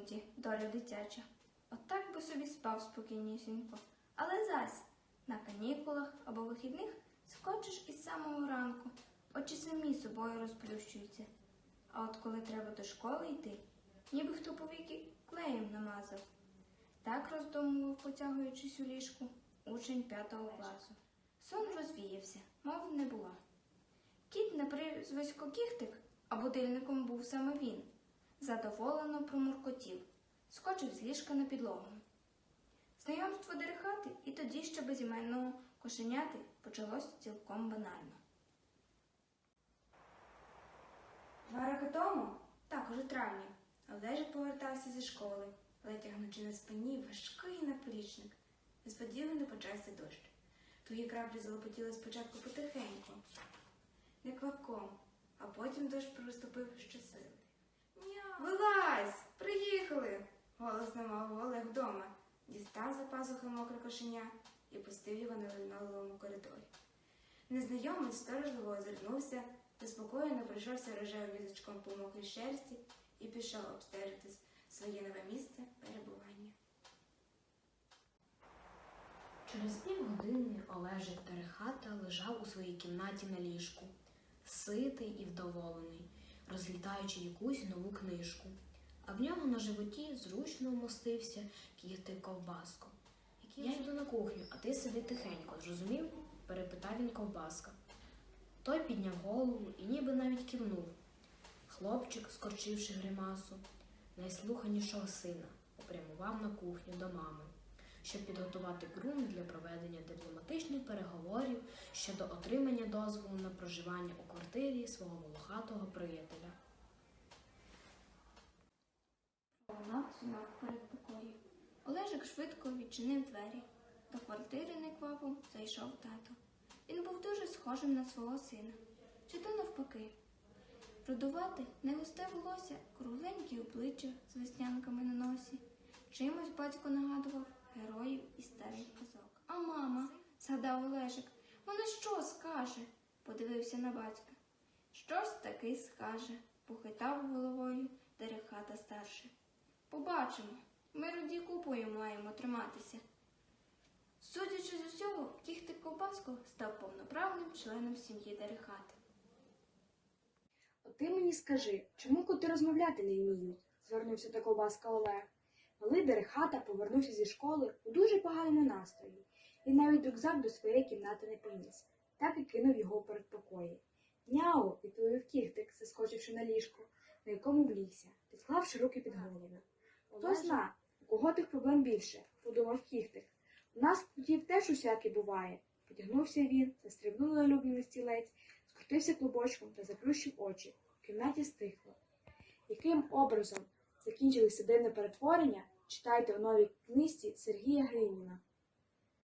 іноді доля дитяча. Отак би собі спав спокійнісінько. Але зась на канікулах або вихідних скочиш із самого ранку, очі самі собою розплющуються. А от коли треба до школи йти, ніби хто повіки клеєм намазав. Так роздумував, потягуючись у ліжку, учень п'ятого класу. Сон розвіявся, мов не було. Кіт на прізвисько кіхтик, а будильником був саме він. Задоволено промуркотів, скочив з ліжка на підлогу. Знайомство дерехати і тоді ще безіменного кошеняти почалось цілком банально. Два роки тому, також у травні, Олежик повертався зі школи, витягнучи на спині важкий наплічник. Несподівано почався дощ. Тугі краплі залопотіли спочатку потихеньку, не квапком, а потім дощ приступив щосили. Вилазь! Приїхали! Голосно мовив Олег вдома, дістав за пазухи мокре кошеня і пустив його на линолевому коридорі. Незнайомець сторожливо озирнувся, заспокоєно пройшовся рожевим язичком по мокрій шерсті і пішов обстежити своє нове місце перебування. Через півгодини Олежик Терехата лежав у своїй кімнаті на ліжку, ситий і вдоволений, розлітаючи якусь нову книжку. А в нього на животі зручно вмостився кігти ковбаско. Я йду на кухню, а ти сиди тихенько, зрозумів? перепитав він ковбаска. Той підняв голову і ніби навіть кивнув. Хлопчик, скорчивши гримасу, найслуханішого сина, попрямував на кухню до мами, щоб підготувати ґрунт для проведення дипломатичних переговорів щодо отримання дозволу на проживання у квартирі свого волохатого приятеля. Передпокої. Олежик швидко відчинив двері. До квартири неквапом зайшов тато. Він був дуже схожим на свого сина. Чи то навпаки. Рудувате, негусте волосся, кругленькі обличчя з веснянками на носі. Чимось батько нагадував героїв із старих казок. А мама, згадав Олежик, вона що скаже? подивився на батька. Щось таки скаже, похитав головою дерехата старший. Побачимо. Ми роді купою маємо триматися. Судячи з усього, кіхтик Ковбаско став повноправним членом сім'ї Дерехати. Ти мені скажи, чому коти розмовляти не вміють? звернувся до ковбаска Олег. Малий дерехата повернувся зі школи у дуже поганому настрої. Він навіть рюкзак до своєї кімнати не приніс, так і кинув його у передпокої. Няу, відповів кіхтик, заскочивши на ліжко, на якому влігся, підклавши руки під голову. Хто зна, у кого тих проблем більше, подумав кіхтик. У нас котів теж усяке буває. Потягнувся він, застрибнув на улюблений стілець, скрутився клубочком та заплющив очі. У кімнаті стихло. Яким образом закінчилися дивне перетворення, читайте у новій книжці Сергія Гриніна.